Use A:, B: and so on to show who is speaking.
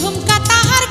A: ঝুমকা তাহার